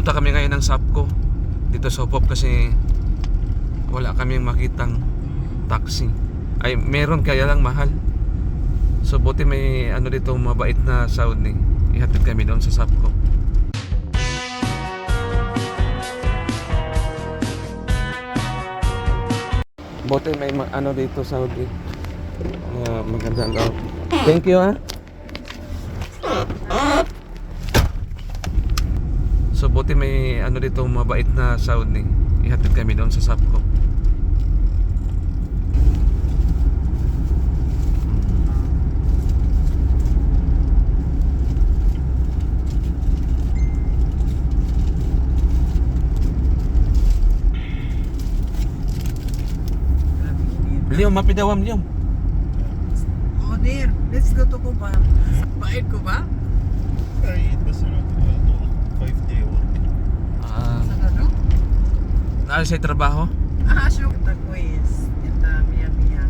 Pupunta kami ngayon ng Sapco dito sa Hopop kasi wala kaming makitang taxi. Ay, meron kaya lang mahal. So buti may ano dito mabait na Saudi. Ihatid kami doon sa Sapco. Buti may ma- ano dito Saudi. Na maganda daw. Thank you ah. So buti may ano dito mabait na sound ni. Ihatid kami doon sa SAPCO. Liam, mapidawam Liam. Oh dear, let's go to Cuba. Bait Cuba? I eat this uh, sa trabaho? Ah, sure. Ita quiz. Ita Mia Mia.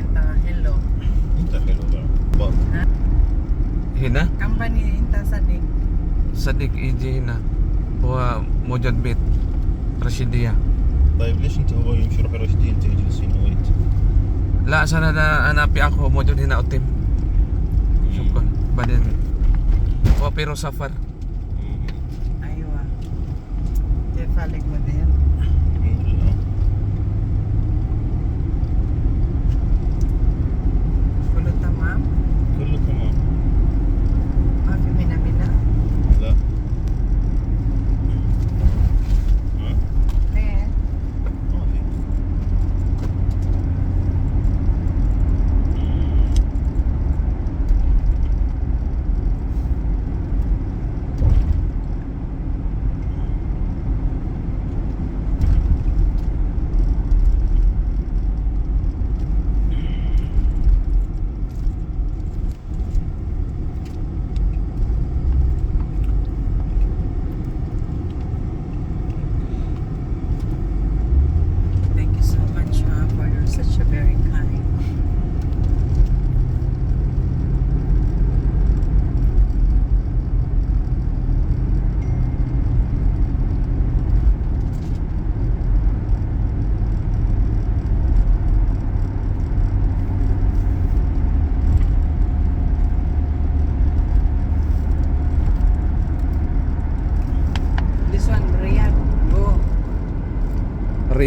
Ita hello. انت حلو بقى بقى Hina? Company Inta Sadik. Sadik Iji Hina. هو موجود بيت رشيدية طيب ليش انت هو يمشي روح راشدين انت جالسين ويت لا عشان انا انا في اخو موجود هنا اوتيم شكرا بعدين هو بيرو سفر Tefalik mo din.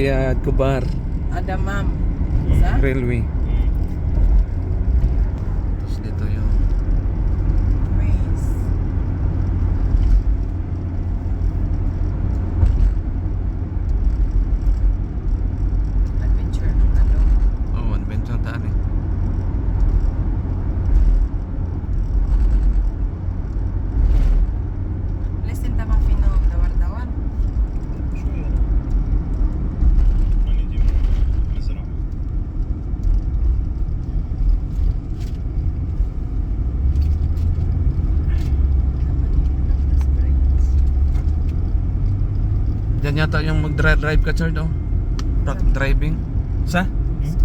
Riyadh Kubar Adamam. Sa? Railway yata yung mag-drive ka Chard oh Truck driving Sa?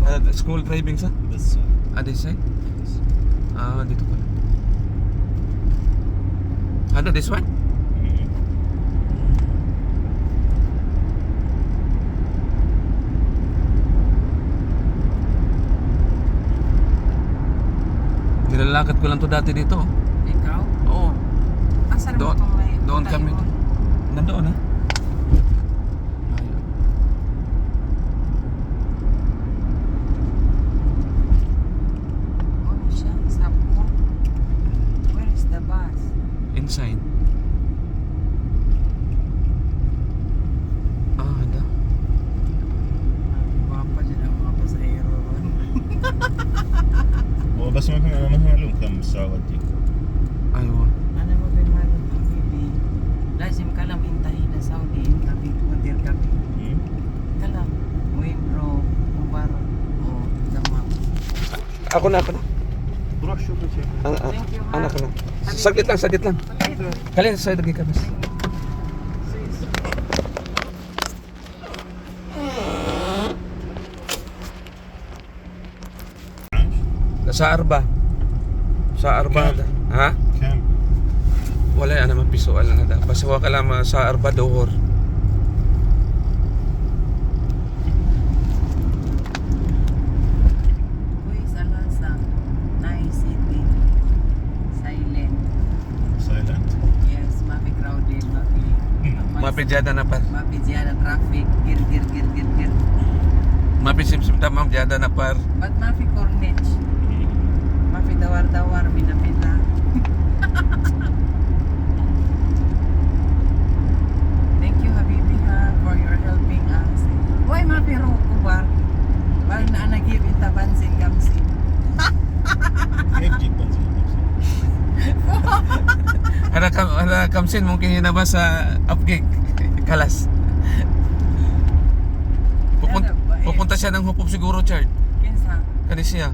Ah, school driving sa? بس Ah, this side? Ah, dito pala Ano, this one? Nilalakad ko lang to dati dito. Ikaw? Oo. Asar mo itong doon kami. Nandoon ha? Ayun. Oh, siya. Sabi ko. Where is the bus? Inside. Ah, ada. Guwapa dyan ang mga pasahero ron. Basta mag ano mahalong kam sa wadi. Aywa. Ano mo ba mahalong kam bibi? Lazim ka lang intahin na Saudi in kami, wadir kami. Hmm? Kalam, win bro, ubar, o damang. Ako na, ako na. Brush yung check. Thank you, Anak ko lang. Saglit lang, saglit lang. Kalin sa dagi ka, miss. Sa Arba. Sa Arba. Ha? كم؟ Wala yan naman visual na da. Basta wala ka lang ma- sa crowded, mapi... Mapidyada na par. Mapi dyan ang traffic. Gir, gir, gir, gir, gir. Mapisimsim ta ma'am dyada na par. Ba't mapi cornage? Mapi dawar-dawar, minapita. Thank you, Habibi, ha, for your helping us. Uy, mapi ro kubar. Wal na nagib intabansin kamsi. Kaya jeep ba siya? Ada kam ada kamsin mungkin hinaba sa upgig kalas. Pupunta, Ano ba eh? pupunta siya ng Hupop siguro, Chard. Kinsa? Kani siya.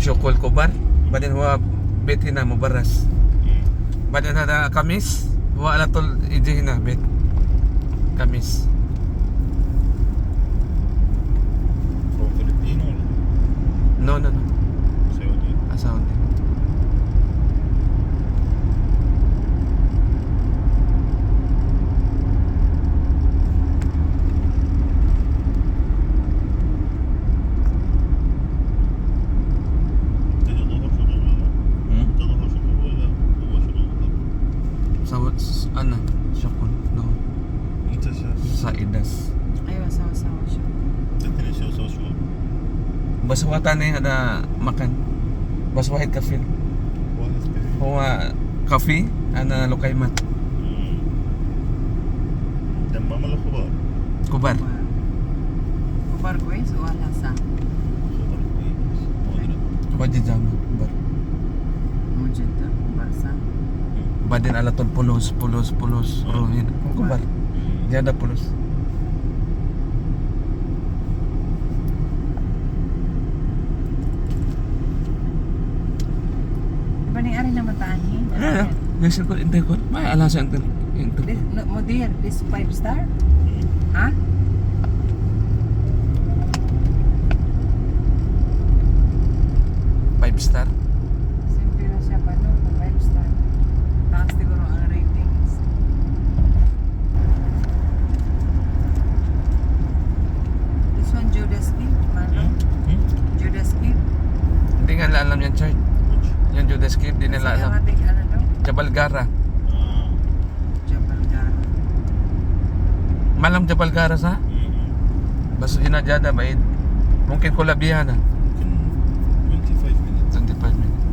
syukol ko bar badin huwa bet hina mo baras. Hmm. Kamis huwa alatol iji hina bet kamis. From Filipino no no no. Saudi. Ah Saudi. baswatan na ada makan. Baswahid ka feel huwa kafe ana lokay man dan hmm. ba mala kubar. Kubar kubar ko is wala sa. Kubar ko is wajid jama kubar. Mujid kubar sa. Badin ala tol pulos pulos pulos hmm. rumin kubar. Dia hmm. ada pulos. Di ba ni ari na matahin? Ah, nasa ko intay ko. May alasa ang no, Mudir, this five star? Ha? Five star. Simple na siya pa no, five star. Taas siguro ang ratings. This one, Judas Kid, Mano? Judas Kid. Hindi nga nila alam yan, Chard. Yung Judas Kid, di nila Kasi alam. ang ating Jabalgara. Jabalgara. Malam Jabalgara sa? Mm-hmm. Basta ginajada ba? Mungkin ko labihan ah. na. 25 minutes. 25 minutes.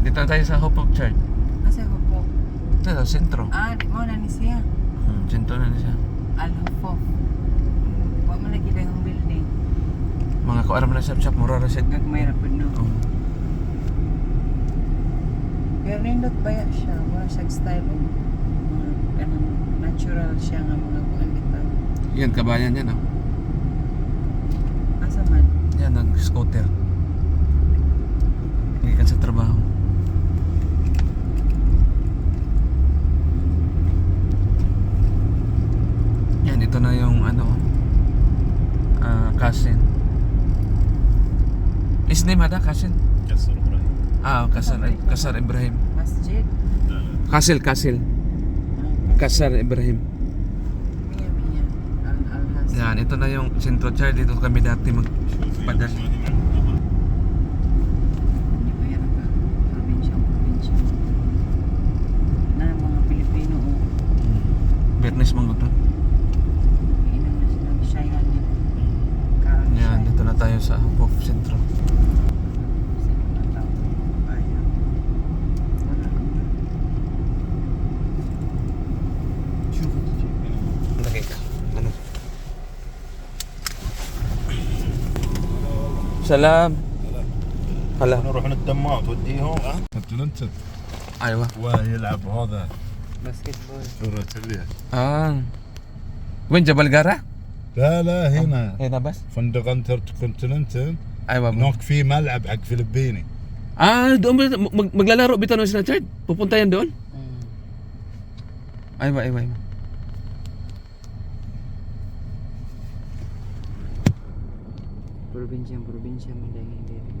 Dito na tayo sa Hope of Church. Ah, Asa Hope of? Ito sa sentro. Ah, di mo na ni siya. Hmm, sentro na ni siya. Al Hope of. Huwag mo na kita yung building. Mga kuaram na sab-sab, mura na siya. Gagmayra po no. Oh. Pero nindot baya siya, mga sag style mga kanang natural siya nga mga kuan bitaw. Yan kabayan yan ah. Asa man? Yan nag scooter. Gikan sa trabaho. Yan ito na yung ano uh, cousin. Is name hada cousin? Yes, sir. Ah, Kasar, Kasar Ibrahim. Masjid. Kasil, Kasil. Kasar Ibrahim. Yan, ito na yung sentro char. Dito kami dati magpadal. سلام. هلا. نروح للدمام توديهم تنتن أيوه. ويلعب هذا. Basketball. كرة اليد آه. وين جبل قارة؟ لا لا هنا. هنا بس. فندق انتر كونتيننتال. أيوه. هناك في ملعب حق فلبيني Ah, doon ba mag- maglalaro bitaw na sila Chad? Pupunta yan doon? Hmm. Aywa, aywa, aywa. Probinsya-probinsya man dahil hindi.